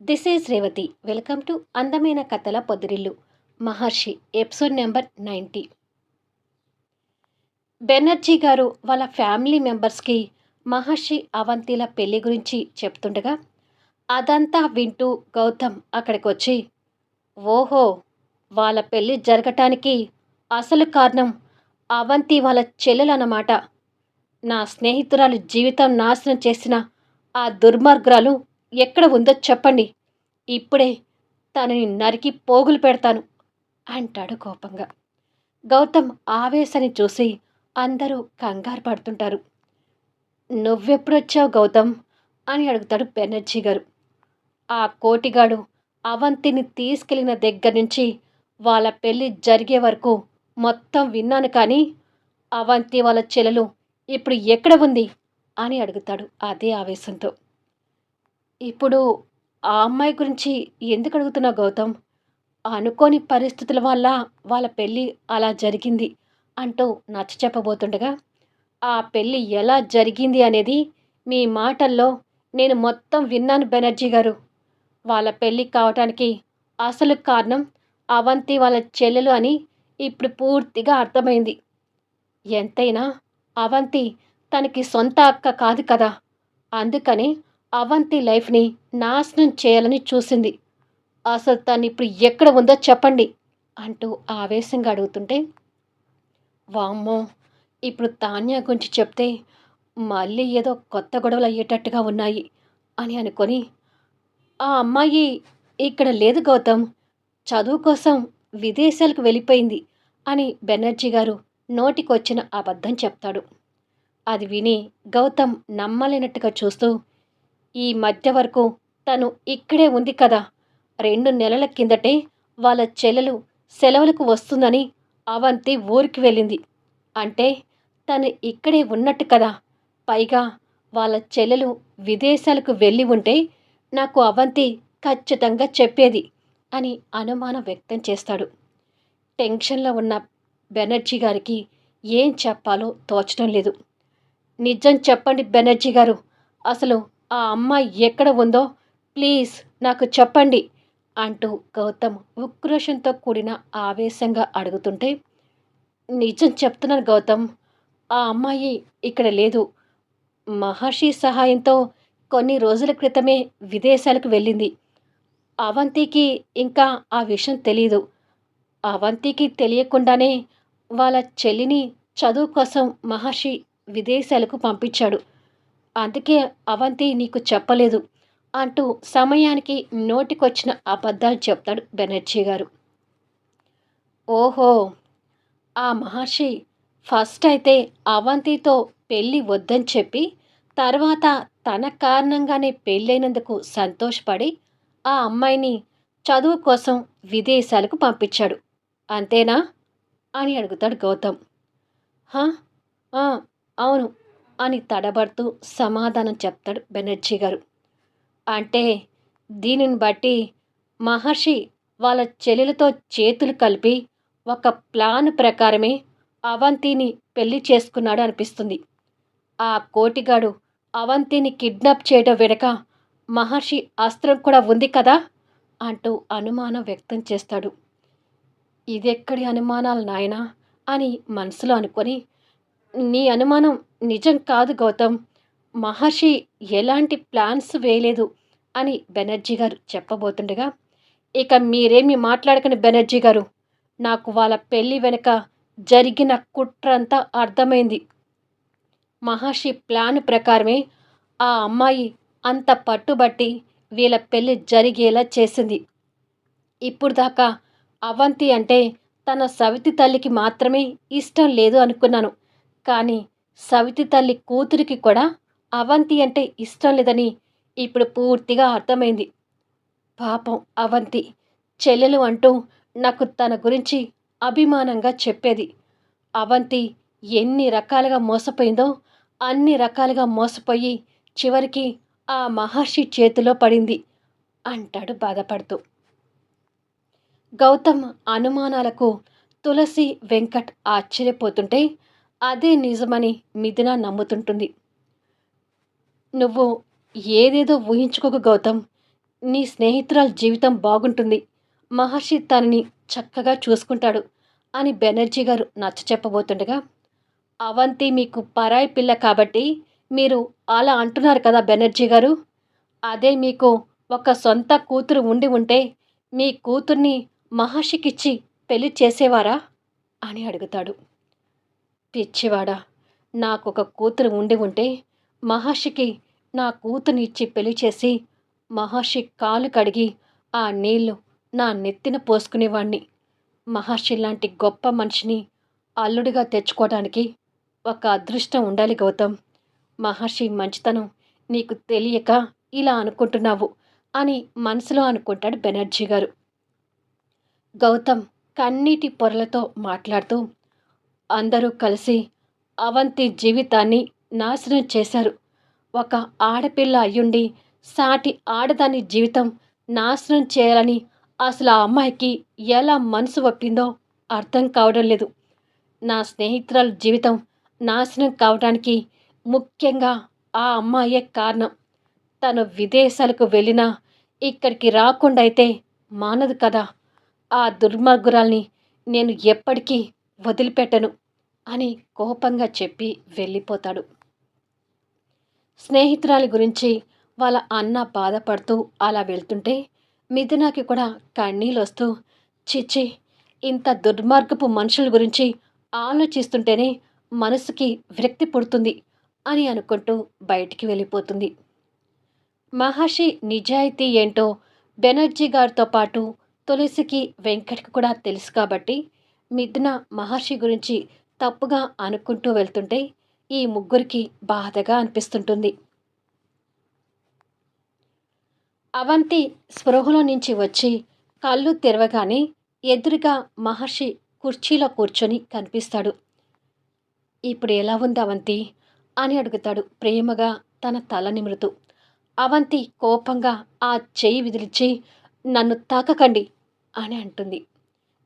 This is Revathi. Welcome to అందమైన కథల పొదిరిల్లు. Maharshi episode number ninety. Banerjee garu వాళ్ళ family మెంబర్స్కి మహర్షి అవంతిల పెళ్ళి గురించి చెప్తుండగా అదంతా వింటూ గౌతమ్ అక్కడికి వచ్చి ఓహో వాళ్ళ పెళ్ళి జరగటానికి అసలు కారణం అవంతి వాళ్ళ చెల్లెలన్నమాట. నా స్నేహితురాలు జీవితం నాశనం చేసిన ఆ దుర్మార్గురాలు ఎక్కడ ఉందో చెప్పండి. ఇప్పుడే తనని నరికి పోగులు పెడతాను అంటాడు కోపంగా. గౌతమ్ ఆవేశాన్ని చూసి అందరూ కంగారు పడుతుంటారు. నువ్వెప్పుడొచ్చావు గౌతమ్? అని అడుగుతాడు బెనర్జీ గారు. ఆ కోటిగాడు అవంతిని తీసుకెళ్ళిన దగ్గర నుంచి వాళ్ళ పెళ్ళి జరిగే వరకు మొత్తం విన్నాను కానీ అవంతి వాళ్ళ చెల్లెలు ఇప్పుడు ఎక్కడ ఉంది? అని అడుగుతాడు అదే ఆవేశంతో. ఇప్పుడు ఆ అమ్మాయి గురించి ఎందుకు అడుగుతున్నావు గౌతమ్? అనుకోని పరిస్థితుల వల్ల వాళ్ళ పెళ్ళి అలా జరిగింది అంటూ నచ్చ చెప్పబోతుండగా ఆ పెళ్ళి ఎలా జరిగింది అనేది మీ మాటల్లో నేను మొత్తం విన్నాను బెనర్జీ గారు. వాళ్ళ పెళ్ళి కావటానికి అసలు కారణం అవంతి వాళ్ళ చెల్లెలు అని ఇప్పుడు పూర్తిగా అర్థమైంది. ఎంతైనా అవంతి తనకి సొంత అక్క కాదు కదా అందుకని అవంతి లైఫ్ని నాశనం చేయాలని చూసింది. అసలు తను ఇప్పుడు ఎక్కడ ఉందో చెప్పండి అంటూ ఆవేశంగా అడుగుతుంటే వామ్మో ఇప్పుడు తాన్యా గురించి చెప్తే మళ్ళీ ఏదో కొత్త గొడవలు అయ్యేటట్టుగా ఉన్నాయి అని అనుకొని ఆ అమ్మాయి ఇక్కడ లేదు గౌతమ్ చదువు కోసం విదేశాలకు వెళ్ళిపోయింది అని బెనర్జీ గారు నోటికొచ్చిన అబద్ధం చెప్తాడు. అది విని గౌతమ్ నమ్మలేనట్టుగా చూస్తూ ఈ మధ్య వరకు తను ఇక్కడే ఉంది కదా. రెండు నెలల కిందటే వాళ్ళ చెల్లెలు సెలవులకు వస్తుందని అవంతి ఊరికి వెళ్ళింది. అంటే తను ఇక్కడే ఉన్నట్టు కదా. పైగా వాళ్ళ చెల్లెలు విదేశాలకు వెళ్ళి ఉంటే నాకు అవంతి ఖచ్చితంగా చెప్పేది అని అనుమానం వ్యక్తం చేస్తాడు. టెన్షన్లో ఉన్న బెనర్జీ గారికి ఏం చెప్పాలో తోచడం లేదు. నిజం చెప్పండి బెనర్జీ గారు. అసలు ఆ అమ్మాయి ఎక్కడ ఉందో ప్లీజ్ నాకు చెప్పండి అంటూ గౌతమ్ ఉక్రోషంతో కూడిన ఆవేశంగా అడుగుతుంటే నిజం చెప్తున్నాను గౌతమ్ ఆ అమ్మాయి ఇక్కడ లేదు. మహర్షి సహాయంతో కొన్ని రోజుల క్రితమే విదేశాలకు వెళ్ళింది. అవంతికి ఇంకా ఆ విషయం తెలియదు అవంతికి తెలియకుండానే వాళ్ళ చెల్లిని చదువు కోసం మహర్షి విదేశాలకు పంపించాడు. అందుకే అవంతి నీకు చెప్పలేదు అంటూ సమయానికి నోటికొచ్చిన అబద్ధాలు చెప్తాడు బెనర్జీ గారు. ఓహో! ఆ మహర్షి ఫస్ట్ అయితే అవంతితో పెళ్ళి వద్దని చెప్పి తర్వాత తన కారణంగానే పెళ్ళైనందుకు సంతోషపడి ఆ అమ్మాయిని చదువు కోసం విదేశాలకు పంపించాడు. అంతేనా? అని అడుగుతాడు గౌతమ్. హా? అవును. అని తడబడుతూ సమాధానం చెప్తాడు బెనర్జీ గారు. అంటే దీనిని బట్టి మహర్షి వాళ్ళ చెల్లెలతో చేతులు కలిపి ఒక ప్లాన్ ప్రకారమే అవంతిని పెళ్ళి చేసుకున్నాడు అనిపిస్తుంది. ఆ కోటిగాడు అవంతిని కిడ్నాప్ చేయడం వెనక మహర్షి అస్త్రం కూడా ఉంది కదా అంటూ అనుమానం వ్యక్తం చేస్తాడు. ఇదెక్కడి అనుమానాలు నాయనా అని మనసులో అనుకొని నీ అనుమానం నిజం కాదు గౌతమ్. మహర్షి ఎలాంటి ప్లాన్స్ వేయలేదు అని బెనర్జీ గారు చెప్పబోతుండగా ఇక మీరేమి మాట్లాడకని బెనర్జీ గారు. నాకు వాళ్ళ పెళ్ళి వెనుక జరిగిన కుట్రంతా అర్థమైంది. మహర్షి ప్లాన్ ప్రకారమే ఆ అమ్మాయి అంత పట్టుబట్టి వీళ్ళ పెళ్ళి జరిగేలా చేసింది. ఇప్పుడు దాకా అవంతి అంటే తన సవితి తల్లికి మాత్రమే ఇష్టం లేదు అనుకున్నాను. కానీ సవితి తల్లి కూతురికి కూడా అవంతి అంటే ఇష్టం లేదని ఇప్పుడు పూర్తిగా అర్థమైంది. పాపం అవంతి చెల్లెలు అంటూ నాకు తన గురించి అభిమానంగా చెప్పేది. అవంతి ఎన్ని రకాలుగా మోసపోయిందో అన్ని రకాలుగా మోసపోయి చివరికి ఆ మహర్షి చేతిలో పడింది అంటాడు బాధపడుతూ. గౌతమ్ అనుమానాలకు తులసి వెంకట్ ఆశ్చర్యపోతుంటే అదే నిజమని మిథున నమ్ముతుంటుంది. నువ్వు ఏదేదో ఊహించుకోకు గౌతమ్. నీ స్నేహితురాల జీవితం బాగుంటుంది. మహర్షి తనని చక్కగా చూసుకుంటాడు అని బెనర్జీ గారు నచ్చ చెప్పబోతుండగా అవంతి మీకు పరాయి పిల్ల కాబట్టి మీరు అలా అంటున్నారు కదా బెనర్జీ గారు. అదే మీకు ఒక సొంత కూతురు ఉండి ఉంటే మీ కూతుర్ని మహర్షికిచ్చి పెళ్ళి చేసేవారా అని అడుగుతాడు. పిచ్చివాడా! నాకొక కూతురు ఉండి ఉంటే మహర్షికి నా కూతుర్ని ఇచ్చి పెళ్ళి చేసి మహర్షి కాలు కడిగి ఆ నీళ్ళు నా నెత్తిన పోసుకునేవాణ్ణి. మహర్షి లాంటి గొప్ప మనిషిని అల్లుడిగా తెచ్చుకోవడానికి ఒక అదృష్టం ఉండాలి గౌతమ్. మహర్షి మంచితనం నీకు తెలియక ఇలా అనుకుంటున్నావు అని మనసులో అనుకుంటాడు బెనర్జీ గారు. గౌతమ్ కన్నీటి పొరలతో మాట్లాడుతూ అందరూ కలిసి అవంతి జీవితాన్ని నాశనం చేశారు. ఒక ఆడపిల్ల అయ్యుండి సాటి ఆడదాని జీవితం నాశనం చేయాలని అసలు ఆ అమ్మాయికి ఎలా మనసు ఒప్పిందో అర్థం కావడం లేదు. నా స్నేహితురాల జీవితం నాశనం కావడానికి ముఖ్యంగా ఆ అమ్మాయే కారణం. తను విదేశాలకు వెళ్ళినా ఇక్కడికి రాకుండా అయితే మానదు కదా. ఆ దుర్మార్గురాల్ని నేను ఎప్పటికీ వదిలిపెట్టను. అని కోపంగా చెప్పి వెళ్ళిపోతాడు. స్నేహితురాలి గురించి వాళ్ళ అన్న బాధపడుతూ అలా వెళ్తుంటే మిథునాకి కూడా కన్నీళ్ళు వస్తూ చిచ్చి ఇంత దుర్మార్గపు మనుషుల గురించి ఆలోచిస్తుంటేనే మనసుకి విరక్తి పుడుతుంది అని అనుకుంటూ బయటికి వెళ్ళిపోతుంది. మహర్షి నిజాయితీ ఏంటో బెనర్జీ గారితో పాటు తులసికి వెంకట్కి కూడా తెలుసు కాబట్టి మిథున మహర్షి గురించి తప్పుగా అనుకుంటూ వెళ్తుంటే ఈ ముగ్గురికి బాధగా అనిపిస్తుంటుంది. అవంతి స్పృహలో నుంచి వచ్చి కళ్ళు తెరవగానే ఎదురుగా మహర్షి కుర్చీలో కూర్చొని కనిపిస్తాడు. ఇప్పుడు ఎలా ఉంది అవంతి? అని అడుగుతాడు ప్రేమగా తన తల నిమురుతూ. అవంతి కోపంగా ఆ చేయి విదిలిచి నన్ను తాకకండి అని అంటుంది.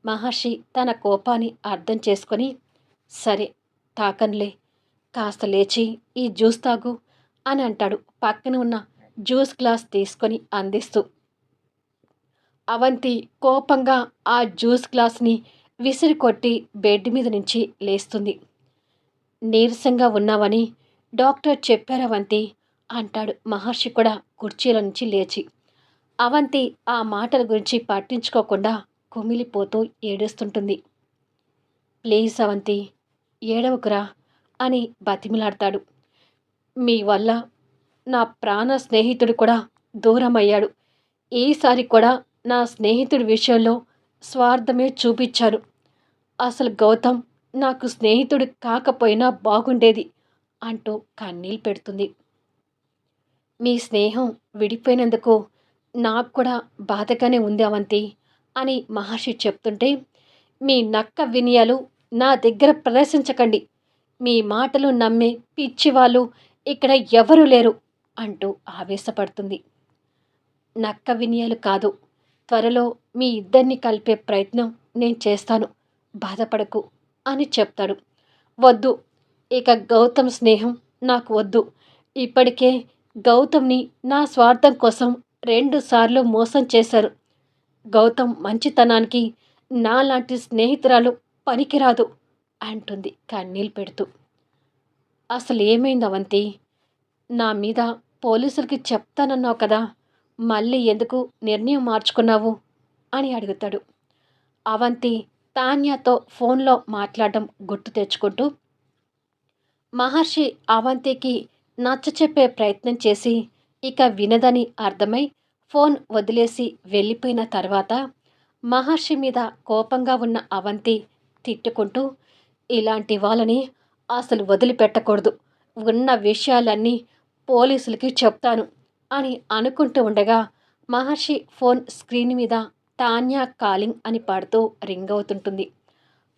మహర్షి తన కోపాన్ని అర్థం చేసుకొని సరే తాకన్లే. కాస్త లేచి ఈ జ్యూస్ తాగు అని అంటాడు. పక్కన ఉన్న జ్యూస్ గ్లాస్ తీసుకొని అందిస్తూ. అవంతి కోపంగా ఆ జ్యూస్ గ్లాస్ని విసిరి కొట్టి బెడ్ మీద నుంచి లేస్తుంది. నీరసంగా ఉన్నావని డాక్టర్ చెప్పారవంతి అంటాడు. మహర్షి కూడా కుర్చీల నుంచి లేచి. అవంతి ఆ మాటల గురించి పట్టించుకోకుండా కుమిలిపోతూ ఏడుస్తుంటుంది. ప్లీజ్ అవంతి ఏడవకురా అని బతిమిలాడతాడు. మీ వల్ల నా ప్రాణ స్నేహితుడు కూడా దూరం అయ్యాడు ఈసారి కూడా నా స్నేహితుడి విషయంలో స్వార్థమే చూపించారు. అసలు గౌతమ్ నాకు స్నేహితుడు కాకపోయినా బాగుండేది అంటూ కన్నీళ్ళు పెడుతుంది. మీ స్నేహం విడిపోయినందుకు నాకు కూడా బాధగానే ఉంది అవంతి అని మహర్షి చెప్తుంటే మీ నక్క వినియాలు నా దగ్గర ప్రదర్శించకండి మీ మాటలు నమ్మే పిచ్చివాళ్ళు ఇక్కడ ఎవరూ లేరు అంటూ ఆవేశపడుతుంది. నక్క వినియాలు కాదు. త్వరలో మీ ఇద్దరిని కలిపే ప్రయత్నం నేను చేస్తాను. బాధపడకు అని చెప్తాడు. వద్దు. ఇక గౌతమ్ స్నేహం నాకు వద్దు. ఇప్పటికే గౌతమ్ని నా స్వార్థం కోసం రెండుసార్లు మోసం చేశారు. గౌతమ్ మంచితనానికి నాలాంటి స్నేహితురాలు పనికిరాదు అంటుంది కన్నీళ్ళు పెడుతూ. అసలు ఏమైంది అవంతి? నా మీద పోలీసులకి చెప్తానన్నావు కదా మళ్ళీ ఎందుకు నిర్ణయం మార్చుకున్నావు? అని అడుగుతాడు. అవంతి తాన్యాతో ఫోన్లో మాట్లాడడం గుర్తు తెచ్చుకుంటూ మహర్షి అవంతికి నచ్చ చెప్పే ప్రయత్నం చేసి ఇక వినదని అర్థమై ఫోన్ వదిలేసి వెళ్ళిపోయిన తర్వాత మహర్షి మీద కోపంగా ఉన్న అవంతి తిట్టుకుంటూ ఇలాంటి వాళ్ళని అసలు వదిలిపెట్టకూడదు. ఉన్న విషయాలన్నీ పోలీసులకి చెప్తాను అని అనుకుంటూ ఉండగా మహర్షి ఫోన్ స్క్రీన్ మీద తాన్యా కాలింగ్ అని పాడుతూ రింగ్ అవుతుంటుంది.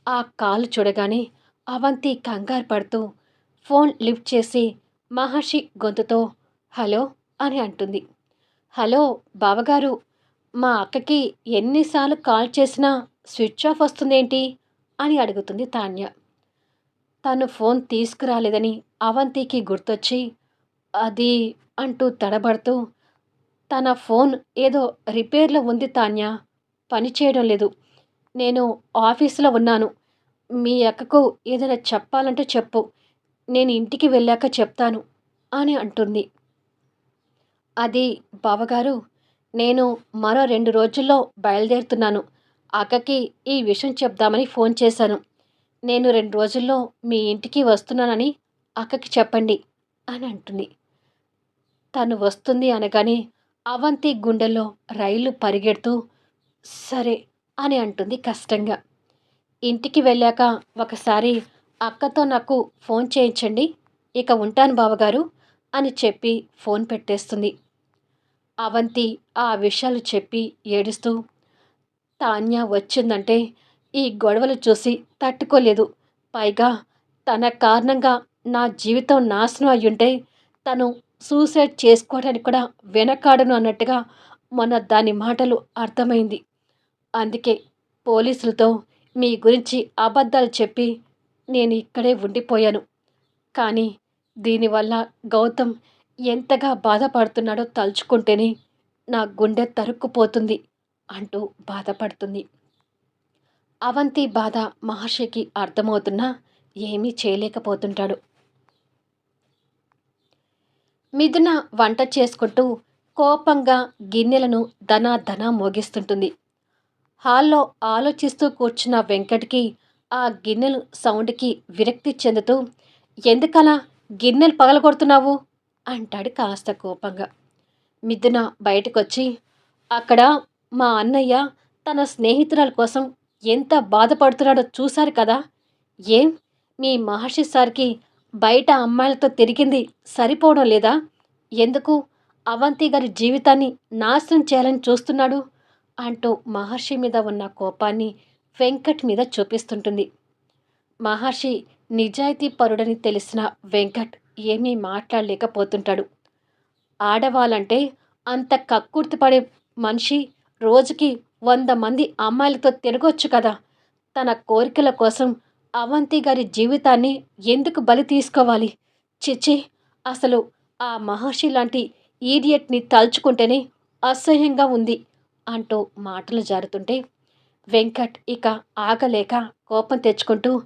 ఆ కాల్ చూడగానే అవంతి కంగారు పడుతూ ఫోన్ లిఫ్ట్ చేసి మహర్షి గొంతుతో హలో అని అంటుంది. హలో బావగారు మా అక్కకి ఎన్నిసార్లు కాల్ చేసినా స్విచ్ ఆఫ్ వస్తుందేంటి? అని అడుగుతుంది తాన్య. తను ఫోన్ తీసుకురాలేదని అవంతికి గుర్తొచ్చి అది అంటూ తడబడుతూ తన ఫోన్ ఏదో రిపేర్లో ఉంది తాన్య. పని చేయడం లేదు. నేను ఆఫీసులో ఉన్నాను. మీ అక్కకు ఏదైనా చెప్పాలంటే చెప్పు. నేను ఇంటికి వెళ్ళాక చెప్తాను అని అంటుంది. అది బావగారు నేను మరో రెండు రోజుల్లో బయలుదేరుతున్నాను. అక్కకి ఈ విషయం చెప్దామని ఫోన్ చేశాను. నేను రెండు రోజుల్లో మీ ఇంటికి వస్తున్నానని అక్కకి చెప్పండి అని అంటుంది. తను వస్తుంది అనగానే అవంతి గుండెల్లో రైలు పరిగెడుతూ సరే అని అంటుంది కష్టంగా. ఇంటికి వెళ్ళాక ఒకసారి అక్కతో నాకు ఫోన్ చేయించండి ఇక ఉంటాను బావగారు అని చెప్పి ఫోన్ పెట్టేస్తుంది. అవంతి ఆ విషయాలు చెప్పి ఏడుస్తూ తాన్య వచ్చిందంటే ఈ గొడవలు చూసి తట్టుకోలేదు. పైగా తన కారణంగా నా జీవితం నాశనం అయ్యుంటే తను సూసైడ్ చేసుకోవడానికి కూడా వెనకాడను అన్నట్టుగా మొన్న దాని మాటలు అర్థమైంది. అందుకే పోలీసులతో మీ గురించి అబద్ధాలు చెప్పి నేను ఇక్కడే ఉండిపోయాను. కానీ దీనివల్ల గౌతమ్ ఎంతగా బాధపడుతున్నాడో తలుచుకుంటేనే నా గుండె తరుక్కుపోతుంది. అంటూ బాధపడుతుంది. అవంతి బాధ మహర్షికి అర్థమవుతున్నా ఏమీ చేయలేకపోతుంటాడు. మిథున వంట చేసుకుంటూ కోపంగా గిన్నెలను ధనా ధన మోగిస్తుంటుంది. హాల్లో ఆలోచిస్తూ కూర్చున్న వెంకట్కి ఆ గిన్నెలు సౌండ్కి విరక్తి చెందుతూ ఎందుకలా గిన్నెలు పగలగొడుతున్నావు? అంటాడు కాస్త కోపంగా. మిథున బయటకొచ్చి అక్కడ మా అన్నయ్య తన స్నేహితురాల కోసం ఎంత బాధపడుతున్నాడో చూశారు కదా? ఏం? మీ మహర్షి సార్కి బయట అమ్మాయిలతో తిరిగింది సరిపోవడం లేదా? ఎందుకు? అవంతి గారి జీవితాన్ని నాశనం చేయాలని చూస్తున్నాడు అంటూ మహర్షి మీద ఉన్న కోపాన్ని వెంకట్ మీద చూపిస్తుంటుంది. మహర్షి నిజాయితీ పరుడని తెలిసిన వెంకట్ ఏమీ మాట్లాడలేకపోతుంటాడు. ఆడవాళ్ళంటే అంత కక్కుర్తిపడే మనిషి రోజుకి వంద మంది అమ్మాయిలతో తిరగొచ్చు కదా. తన కోరికల కోసం అవంతి గారి జీవితాన్ని ఎందుకు బలి తీసుకోవాలి? చిచి అసలు ఆ మహర్షి లాంటి ఈడియట్ని తలుచుకుంటేనే అసహ్యంగా ఉంది అంటూ మాటలు జారుతుంటే వెంకట్ ఇక ఆగలేక కోపం తెచ్చుకుంటూ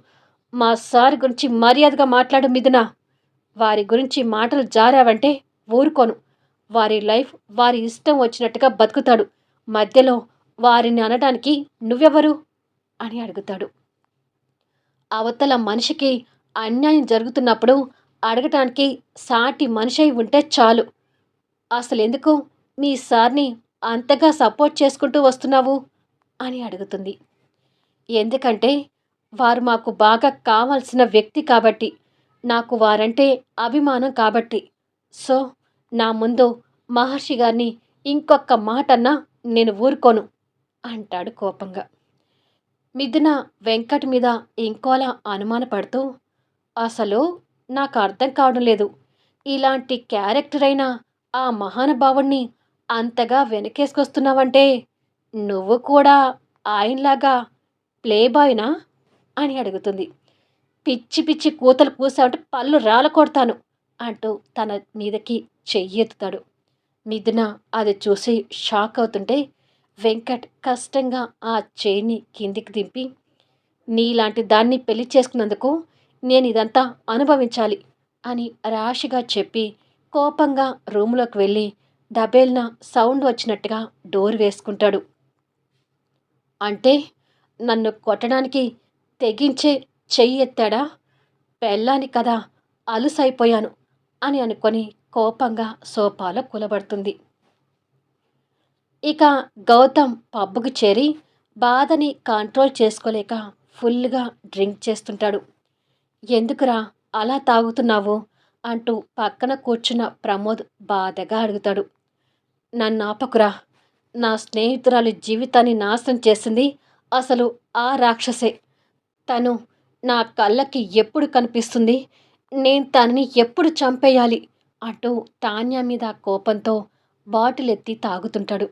మా సార్ గురించి మర్యాదగా మాట్లాడు మిథున. వారి గురించి మాటలు జారావంటే ఊరుకోను. వారి లైఫ్ వారి ఇష్టం వచ్చినట్టుగా బతుకుతాడు. మధ్యలో వారిని అనడానికి నువ్వెవరు? అని అడుగుతాడు. అవతల మనిషికి అన్యాయం జరుగుతున్నప్పుడు అడగటానికి సాటి మనిషి ఉంటే చాలు. అసలు ఎందుకు మీ సార్ని అంతగా సపోర్ట్ చేసుకుంటూ వస్తున్నావు? అని అడుగుతుంది. ఎందుకంటే వారు మాకు బాగా కావాల్సిన వ్యక్తి కాబట్టి నాకు వారంటే అభిమానం కాబట్టి. సో నా ముందు మహర్షి గారిని ఇంకొక మాటన్నా నేను ఊరుకోను అంటాడు కోపంగా. మిథున వెంకట్ మీద ఇంకోలా అనుమానపడుతూ అసలు నాకు అర్థం కావడం లేదు. ఇలాంటి క్యారెక్టర్ అయిన ఆ మహానుభావుణ్ణి అంతగా వెనకేసుకొస్తున్నావంటే నువ్వు కూడా ఆయనలాగా ప్లేబాయ్నా? అని అడుగుతుంది. పిచ్చి పిచ్చి కూతలు కూసావంటే పళ్ళు రాల కొడతాను అంటూ తన మీదకి చెయ్యెత్తుతాడు. మిథున అది చూసి షాక్ అవుతుంటే వెంకట్ కష్టంగా ఆ చేయిని కిందికి దింపి నీలాంటి దాన్ని పెళ్ళి చేసుకున్నందుకు నేను ఇదంతా అనుభవించాలి అని రాశిగా చెప్పి కోపంగా రూములోకి వెళ్ళి డబేల్న సౌండ్ వచ్చినట్టుగా డోర్ వేసుకుంటాడు. అంటే నన్ను కొట్టడానికి తెగించే చెయ్యి ఎత్తాడా? పెళ్ళాని కదా అలుసైపోయాను. అని అనుకొని కోపంగా సోఫాలో కులబడుతుంది. ఇక గౌతమ్ పబ్బుకు చేరి బాధని కంట్రోల్ చేసుకోలేక ఫుల్గా డ్రింక్ చేస్తుంటాడు. ఎందుకురా అలా తాగుతున్నావు? అంటూ పక్కన కూర్చున్న ప్రమోద్ బాధగా అడుగుతాడు. నన్ను ఆపకురా. నా స్నేహితురాలి జీవితాన్ని నాశనం చేసింది అసలు ఆ రాక్షసే. తను నా కళ్ళకి ఎప్పుడు కనిపిస్తుంది? నేను తనని ఎప్పుడు చంపేయాలి? అంటూ తాన్యా మీద కోపంతో బాటిల్ ఎత్తి తాగుతుంటాడు.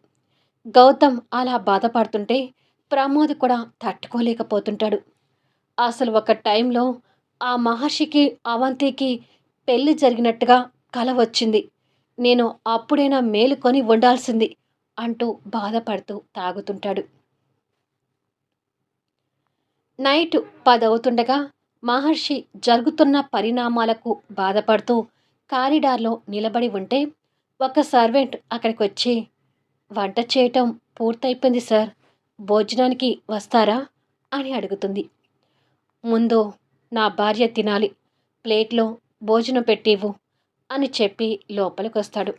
గౌతమ్ అలా బాధపడుతుంటే ప్రమోద్ కూడా తట్టుకోలేకపోతుంటాడు. అసలు ఒక టైంలో ఆ మహర్షికి అవంతికి పెళ్ళి జరిగినట్టుగా కల వచ్చింది. నేను అప్పుడైనా మేలుకొని ఉండాల్సింది అంటూ బాధపడుతూ తాగుతుంటాడు. నైట్ పదవుతుండగా మహర్షి జరుగుతున్న పరిణామాలకు బాధపడుతూ కారిడార్లో నిలబడి ఉంటే ఒక సర్వెంట్ అక్కడికి వచ్చి వంట చేయటం పూర్తయిపోయింది సార్ భోజనానికి వస్తారా? అని అడుగుతుంది. ముందు నా భార్య తినాలి ప్లేట్లో భోజనం పెట్టివు అని చెప్పి లోపలికి వస్తాడు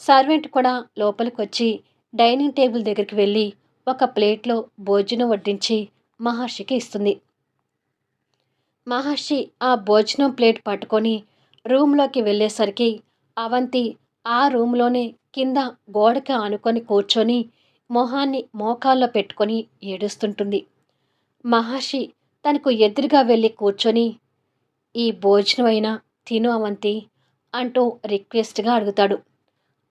సర్వెంట్ కూడా లోపలికి వచ్చి డైనింగ్ టేబుల్ దగ్గరికి వెళ్ళి ఒక ప్లేట్లో భోజనం వడ్డించి మహర్షికి ఇస్తుంది. మహర్షి ఆ భోజనం ప్లేట్ పట్టుకొని రూమ్లోకి వెళ్ళేసరికి అవంతి ఆ రూమ్లోనే కింద గోడకి ఆనుకొని కూర్చొని మొహాన్ని మోకాల్లో పెట్టుకొని ఏడుస్తుంటుంది. మహర్షి తనకు ఎదురుగా వెళ్ళి కూర్చొని ఈ భోజనమైనా తిను అవంతి అంటూ రిక్వెస్ట్గా అడుగుతాడు.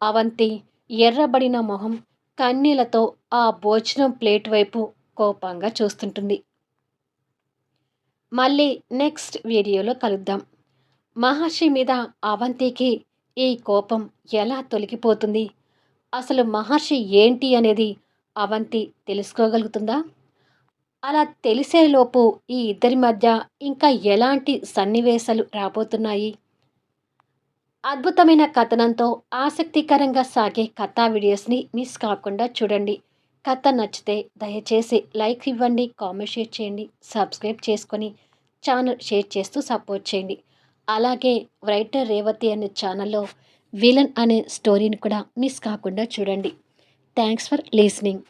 అవంతి ఎర్రబడిన మొహం కన్నీళ్ళతో ఆ భోజనం ప్లేట్ వైపు కోపంగా చూస్తుంటుంది. మళ్ళీ నెక్స్ట్ వీడియోలో కలుద్దాం. మహర్షి మీద అవంతికి ఈ కోపం ఎలా తొలగిపోతుంది? అసలు మహర్షి ఏంటి అనేది అవంతి తెలుసుకోగలుగుతుందా? అలా తెలిసేలోపు ఈ ఇద్దరి మధ్య ఇంకా ఎలాంటి సన్నివేశాలు రాబోతున్నాయి? అద్భుతమైన కథనంతో ఆసక్తికరంగా సాగే కథా వీడియోస్ని మిస్ కాకుండా చూడండి. కథ నచ్చితే దయచేసి లైక్ ఇవ్వండి కామెంట్ షేర్ చేయండి సబ్స్క్రైబ్ చేసుకొని ఛానల్ షేర్ చేస్తూ సపోర్ట్ చేయండి. అలాగే రైటర్ రేవతి అనే ఛానల్లో విలన్ అనే స్టోరీని కూడా మిస్ కాకుండా చూడండి. Thanks for listening.